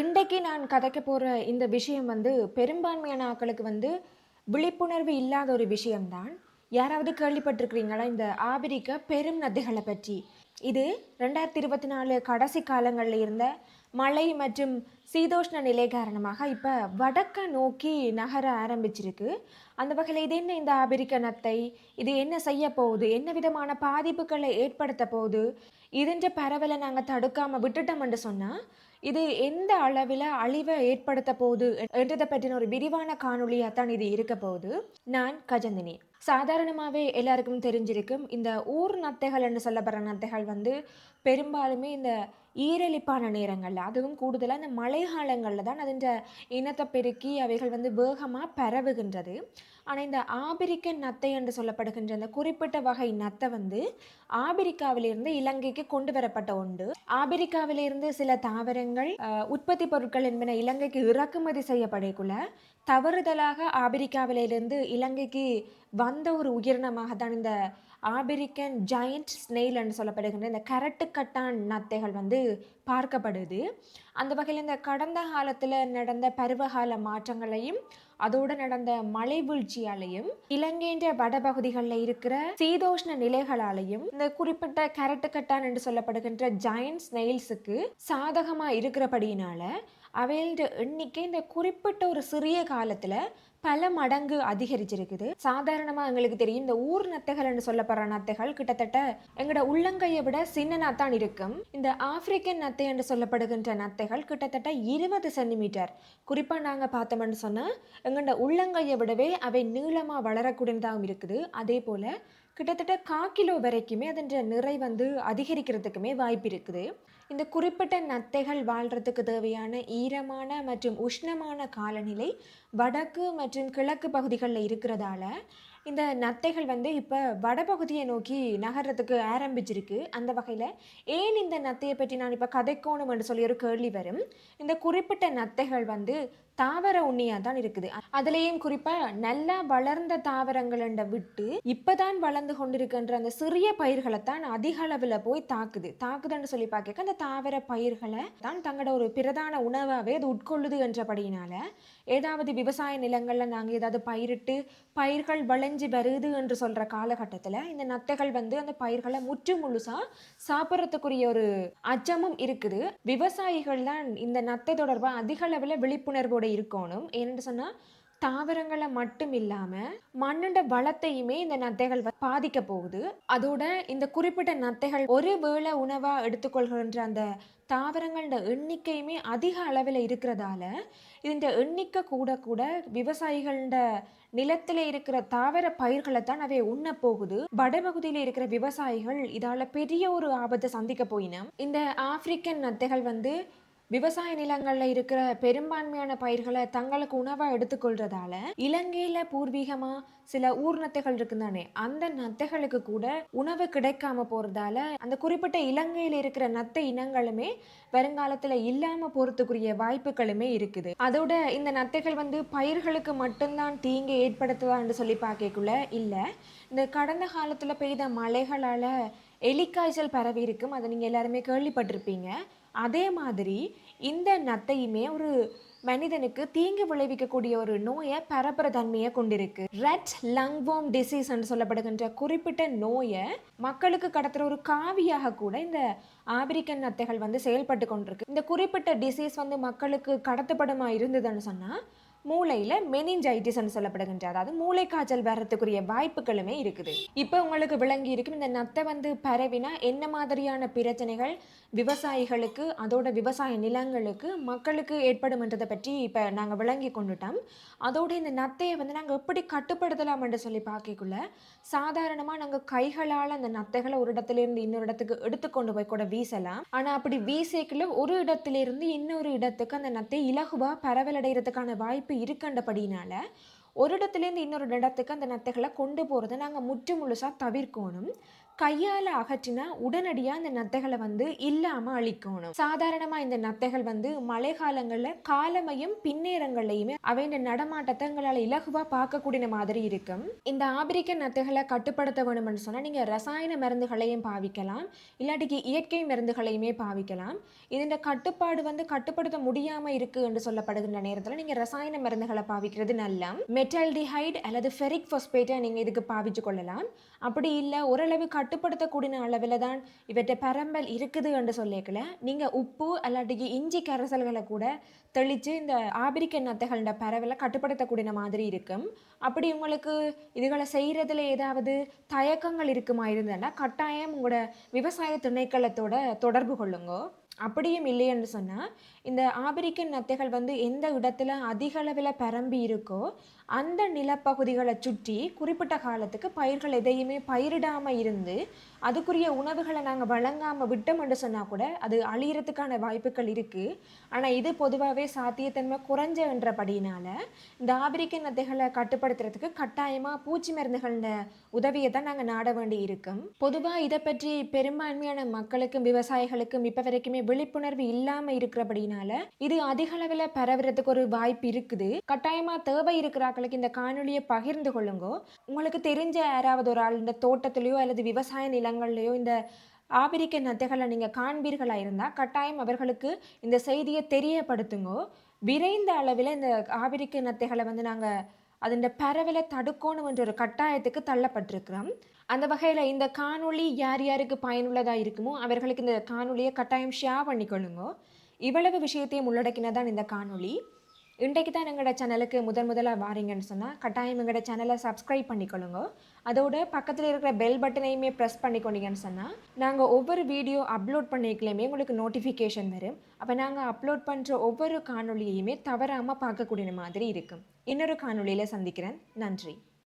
இன்றைக்கு நான் கதைக்க போகிற இந்த விஷயம் வந்து பெரும்பான்மையான ஆக்களுக்கு வந்து விழிப்புணர்வு இல்லாத ஒரு விஷயம்தான். யாராவது கேள்விப்பட்டிருக்கிறீங்களா? இந்த ஆபிரிக்க பெரும் நதிகளை பற்றி. இது ரெண்டாயிரத்தி இருபத்தி நாலு கடைசி காலங்களில் இருந்த மழை மற்றும் சீதோஷ்ண நிலை காரணமாக இப்போ வடக்க நோக்கி நகர ஆரம்பிச்சிருக்கு. அந்த வகையில் இது என்ன இந்த ஆபிரிக்க நத்தை இது என்ன செய்ய போகுது? என்ன விதமான பாதிப்புகளை ஏற்படுத்த போகுது? இதுன்ற பரவலை நாங்கள் தடுக்காமல் விட்டுட்டோம்னு சொன்னால் இது எந்த அளவில் அழிவை ஏற்படுத்த போகுது என்றதை பற்றின ஒரு விரிவான காணொளியாக தான் இது இருக்க போகுது. நான் கஜந்தினி. சாதாரணமாகவே எல்லாருக்கும் தெரிஞ்சிருக்கும். இந்த ஊர் நத்தைகள் என்று சொல்லப்படுற நத்தைகள் வந்து பெரும்பாலுமே இந்த ஈரலிப்பான நேரங்களில் அதுவும் கூடுதலாக இந்த மழை காலங்களில் தான் அதன் இனத்தை பெருக்கி அவைகள் வந்து வேகமாக பரவுகின்றது. ஆனால் இந்த ஆபிரிக்கன் நத்தை என்று சொல்லப்படுகின்ற இந்த குறிப்பிட்ட வகை நத்தை வந்து ஆபிரிக்காவிலிருந்து இலங்கைக்கு கொண்டு வரப்பட்ட உண்டு ஆபிரிக்காவிலிருந்து சில தாவரங்கள் உற்பத்தி பொருட்கள் என்பன இலங்கைக்கு இறக்குமதி செய்யப்படக்குள்ள தவறுதலாக ஆபிரிக்காவிலிருந்து இலங்கைக்கு வந்த ஒரு உயிரினமாக தான் இந்த ஆபிரிக்கன் ஜாயிண்ட் ஸ்னெயில் என்று சொல்லப்படுகின்ற இந்த கரட்டுக்கட்டான் நத்தைகள் வந்து பார்க்கப்படுது. அந்த வகையில் இந்த கடந்த காலத்தில் நடந்த பருவகால மாற்றங்களையும் அதோடு நடந்த மழை வீழ்ச்சியாலையும் இலங்கைன்ற வடபகுதிகளில் இருக்கிற சீதோஷ்ண நிலைகளாலையும் இந்த குறிப்பிட்ட கரட்டுக்கட்டான் என்று சொல்லப்படுகின்ற ஜாயண்ட் ஸ்னெயில்ஸுக்கு சாதகமாக இருக்கிறபடியினால அவையோட எண்ணிக்கை இந்த குறிப்பிட்ட ஒரு சிறிய காலத்தில் பல மடங்கு அதிகரிச்சிருக்குது. சாதாரணமாக எங்களுக்கு தெரியும் இந்த ஊர் நத்தைகள் என்று சொல்லப்படுற நத்தைகள் கிட்டத்தட்ட எங்களோட உள்ளங்கையை விட சின்னனா தான் இருக்கும். இந்த ஆப்பிரிக்கன் நத்தை என்று சொல்லப்படுகின்ற நத்தைகள் கிட்டத்தட்ட இருபது சென்டிமீட்டர். குறிப்பாக நாங்கள் பார்த்தோம்னு சொன்னால் எங்களோட உள்ளங்கையை விடவே அவை நீளமாக வளரக்கூடியதாகவும் இருக்குது. அதே போல் கிட்டத்தட்ட கா கிலோ வரைக்குமே அதன் நிறை வந்து அதிகரிக்கிறதுக்குமே வாய்ப்பு இருக்குது. இந்த குறிப்பிட்ட நத்தைகள் வாழ்கிறதுக்கு தேவையான ஈரமான மற்றும் உஷ்ணமான காலநிலை வடக்கு மற்றும் கிழக்கு பகுதிகளில் இருக்கிறதால இந்த நத்தைகள் வந்து இப்போ வடபகுதியை நோக்கி நகர்றதுக்கு ஆரம்பிச்சிருக்கு. அந்த வகையில் ஏன் இந்த நத்தையை பற்றி நான் இப்போ கதைக்கோணும் என்று சொல்லி ஒரு கேள்வி வரும். இந்த குறிப்பிட்ட நத்தைகள் வந்து தாவர உண்ணியாக தான் இருக்குது. அதுலேயும் குறிப்பாக நல்லா வளர்ந்த தாவரங்களை விட்டு இப்போதான் வளர்ந்து கொண்டிருக்கின்ற அந்த சிறிய பயிர்களை தான் அதிக அளவில் போய் தாக்குது. தாக்குதுன்னு சொல்லி பார்க்க அந்த தாவர பயிர்களை தான் தங்களோட ஒரு பிரதான உணவாகவே அது உட்கொள்ளுது என்றபடியினால ஏதாவது விவசாய நிலங்களில் நாங்கள் ஏதாவது பயிரிட்டு பயிர்கள் வளைஞ்சு வருது என்று சொல்கிற காலகட்டத்தில் இந்த நத்தைகள் வந்து அந்த பயிர்களை முற்று முழுசாக சாப்பிட்றதுக்குரிய ஒரு அச்சமும் இருக்குது. விவசாயிகள் தான் இந்த நத்தை தொடர்பாக அதிக அளவில் விழிப்புணர்வோட இருக்கணும். ஏன்னு சொன்னால் தாவரங்களை மட்டும் இல்லாமல் மண்ணோட வளத்தையுமே இந்த நத்தைகள் பாதிக்க போகுது. அதோட இந்த குறிப்பிட்ட நத்தைகள் ஒரு வேளை உணவாக எடுத்துக்கொள்கின்ற அந்த தாவரங்களோட எண்ணிக்கையுமே அதிக அளவில் இருக்கிறதால இந்த எண்ணிக்கை கூட கூட விவசாயிகளோட நிலத்தில் இருக்கிற தாவர பயிர்களை தான் அவை உண்ண போகுது. வடபகுதியில் இருக்கிற விவசாயிகள் இதால பெரிய ஒரு ஆபத்தை சந்திக்க போயினோம் இந்த ஆப்பிரிக்கன் நத்தைகள் வந்து விவசாய நிலங்களில் இருக்கிற பெரும்பான்மையான பயிர்களை தங்களுக்கு உணவாக எடுத்துக்கொள்றதால இலங்கையில பூர்வீகமா சில ஊர் நத்தைகள் இருக்குதானே அந்த நத்தைகளுக்கு கூட உணவு கிடைக்காம போறதால அந்த குறிப்பிட்ட இலங்கையில இருக்கிற நத்தை இனங்களுமே வருங்காலத்துல இல்லாம போறதுக்குரிய வாய்ப்புகளுமே இருக்குது. அதோட இந்த நத்தைகள் வந்து பயிர்களுக்கு மட்டும்தான் தீங்கு ஏற்படுத்துதான்னு சொல்லி பார்க்கக்குள்ள இல்லை இந்த கடந்த காலத்துல பெய்த மழைகளால எலிக்காய்ச்சல் பரவி இருக்கும். அதை நீங்கள் எல்லாருமே கேள்விப்பட்டிருப்பீங்க. அதே மாதிரி இந்த நத்தையுமே ஒரு மனிதனுக்கு தீங்கு விளைவிக்கக்கூடிய ஒரு நோயை பரப்புற தன்மையை கொண்டிருக்கு ரெட் லங்வோம் டிசீஸ் என்று சொல்லப்படுகின்ற குறிப்பிட்ட நோயை மக்களுக்கு கடத்துற ஒரு காவியாக கூட இந்த ஆப்பிரிக்கன் நத்தைகள் வந்து செயல்பட்டு கொண்டிருக்கு. இந்த குறிப்பிட்ட டிசீஸ் வந்து மக்களுக்கு கடத்தப்படுமா இருந்ததுன்னு சொன்னால் மூளையில மெனிஞ்சைட்டிஸ்ன்னு சொல்லப்படுகின்ற அதாவது மூளை காய்ச்சல் வர்றதுக்குரிய வாய்ப்புகளுமே இருக்குது. இப்போ உங்களுக்கு விளங்கி இருக்கும் இந்த நத்தை வந்து பரவினா என்ன மாதிரியான பிரச்சனைகள்? விவசாயிகளுக்கு அதோட விவசாய நிலங்களுக்கு மக்களுக்கு ஏற்படும்ன்றதை பற்றி இப்போ நாங்கள் விளங்கி கொண்டுட்டோம். அதோட இந்த நத்தையை வந்து நாங்கள் எப்படி கட்டுப்படுத்தலாம் என்று சொல்லி பார்க்கக்குள்ள சாதாரணமாக நாங்கள் கைகளால் அந்த நத்தைகளை ஒரு இடத்துலேருந்து இன்னொரு இடத்துக்கு எடுத்துக்கொண்டு போய் கூட வீசலாம். ஆனால் அப்படி வீசைக்குள்ள ஒரு இடத்துலேருந்து இன்னொரு இடத்துக்கு அந்த நத்தை இலகுவாக பரவலடைகிறதுக்கான வாய்ப்பு இருக்கண்டபடியினால் ஒரு இடத்துலேருந்து இன்னொரு இடத்துக்கு அந்த நத்தைகளை கொண்டு போகிறத நாங்கள் முற்று முழுசாக தவிர்க்கணும். கையால் அகற்றினா உடனடியாக இந்த நத்தைகளை வந்து இல்லாமல் அழிக்கணும். சாதாரணமாக இந்த நத்தைகள் வந்து மழை காலங்களில் காலமையும் பின்னேரங்கள்லையுமே அவையின் நடமாட்டத்தை எங்களால் இலகுவாக பார்க்கக்கூடிய மாதிரி இருக்கும். இந்த ஆப்பிரிக்க நத்தைகளை கட்டுப்படுத்த வேணும்னு சொன்னால் நீங்கள் ரசாயன மருந்துகளையும் பாவிக்கலாம். இல்லாட்டிக்கு இயற்கை மருந்துகளையுமே பாவிக்கலாம். இதன் கட்டுப்பாடு வந்து கட்டுப்படுத்த முடியாமல் இருக்கு என்று சொல்லப்படுகின்ற நேரத்தில் நீங்கள் ரசாயன மருந்துகளை பாவிக்கிறது நல்ல மெட்டல்டிஹைட் அல்லது ஃபெரிக் ஃபொஸ்பேட்டை நீங்கள் இதுக்கு பாவிச்சு கொள்ளலாம். அப்படி இல்லை ஓரளவு கட்டுப்படுத்தக்கூடிய அளவில் தான் இவற்றை பரம்பல் இருக்குது என்று சொல்லிக்கல நீங்கள் உப்பு அல்லாட்டிக்கு இஞ்சி கரைசல்களை கூட தெளித்து இந்த ஆபிரிக்க நத்தைகளோட பரவலை கட்டுப்படுத்தக்கூடிய மாதிரி இருக்கும். அப்படி உங்களுக்கு இதுகளை செய்கிறதுல ஏதாவது தயக்கங்கள் இருக்குமா? இருந்ததுன்னா கட்டாயம் உங்களோட விவசாய திணைக்களத்தோட தொடர்பு கொள்ளுங்க. அப்படியும் இல்லைன்னு சொன்னால் இந்த ஆபிரிக்கன் நத்தைகள் வந்து எந்த இடத்துல அதிக அளவில் பரம்பி இருக்கோ அந்த நிலப்பகுதிகளை சுற்றி குறிப்பிட்ட காலத்துக்கு பயிர்கள் எதையுமே பயிரிடாமல் இருந்து அதுக்குரிய உணவுகளை நாங்கள் வழங்காமல் விட்டோம் என்று சொன்னால் கூட அது அழியறதுக்கான வாய்ப்புகள் இருக்குது ஆனால் இது பொதுவாகவே சாத்தியத்தன்மை குறைஞ்சன்றபடினால இந்த ஆபிரிக்கன் நத்தைகளை கட்டுப்படுத்துறதுக்கு கட்டாயமாக பூச்சி மருந்துகள உதவியை தான் நாங்கள் நாட வேண்டி இருக்கும் பொதுவாக இதை பற்றி பெரும்பான்மையான மக்களுக்கும் விவசாயிகளுக்கும் இப்போ வரைக்குமே விழிப்புணர்வு இல்லாமல் இருக்கிறபடினால இது அதிக அளவில் பரவுறதுக்கு ஒரு வாய்ப்பு இருக்குது. கட்டாயமாக தேவை இருக்கிறாக்களுக்கு இந்த காணொலியை பகிர்ந்து கொள்ளுங்க. உங்களுக்கு தெரிஞ்ச யாராவது ஒரு ஆள் இந்த தோட்டத்திலேயோ அல்லது விவசாய நிலங்கள்லையோ இந்த ஆபிரிக்க நத்தைகளை நீங்கள் காண்பீர்களாக இருந்தால் கட்டாயம் அவர்களுக்கு இந்த செய்தியை தெரியப்படுத்துங்க. விரைந்த அளவில் இந்த ஆபிரிக்க நத்தைகளை வந்து நாங்கள் அதன் பரவலை தடுக்கணும் என்ற ஒரு கட்டாயத்துக்கு தள்ளப்பட்டிருக்கிறோம். அந்த வகையில் இந்த காணொளி யார் யாருக்கு பயனுள்ளதாக இருக்குமோ அவர்களுக்கு இந்த காணொளியை கட்டாயம் ஷேர் பண்ணிக்கொள்ளுங்க. இவ்வளவு விஷயத்தையும் உள்ளடக்கினதான் இந்த காணொளி. இன்றைக்கு தான் எங்களோட சேனலுக்கு முதன் முதலாக வாரீங்கன்னு சொன்னால் கட்டாயம் எங்களோட சேனலை சப்ஸ்கிரைப் பண்ணிக்கொள்ளுங்க. அதோட பக்கத்தில் இருக்கிற பெல் பட்டனையுமே ப்ரெஸ் பண்ணிக்கொண்டீங்கன்னு சொன்னால் நாங்கள் ஒவ்வொரு வீடியோ அப்லோட் பண்ணிக்கலையுமே உங்களுக்கு நோட்டிஃபிகேஷன் வரும். அப்போ நாங்கள் அப்லோட் பண்ணுற ஒவ்வொரு காணொலியையுமே தவறாமல் பார்க்கக்கூடிய மாதிரி இருக்கும். இன்னொரு காணொலியில் சந்திக்கிறேன். நன்றி.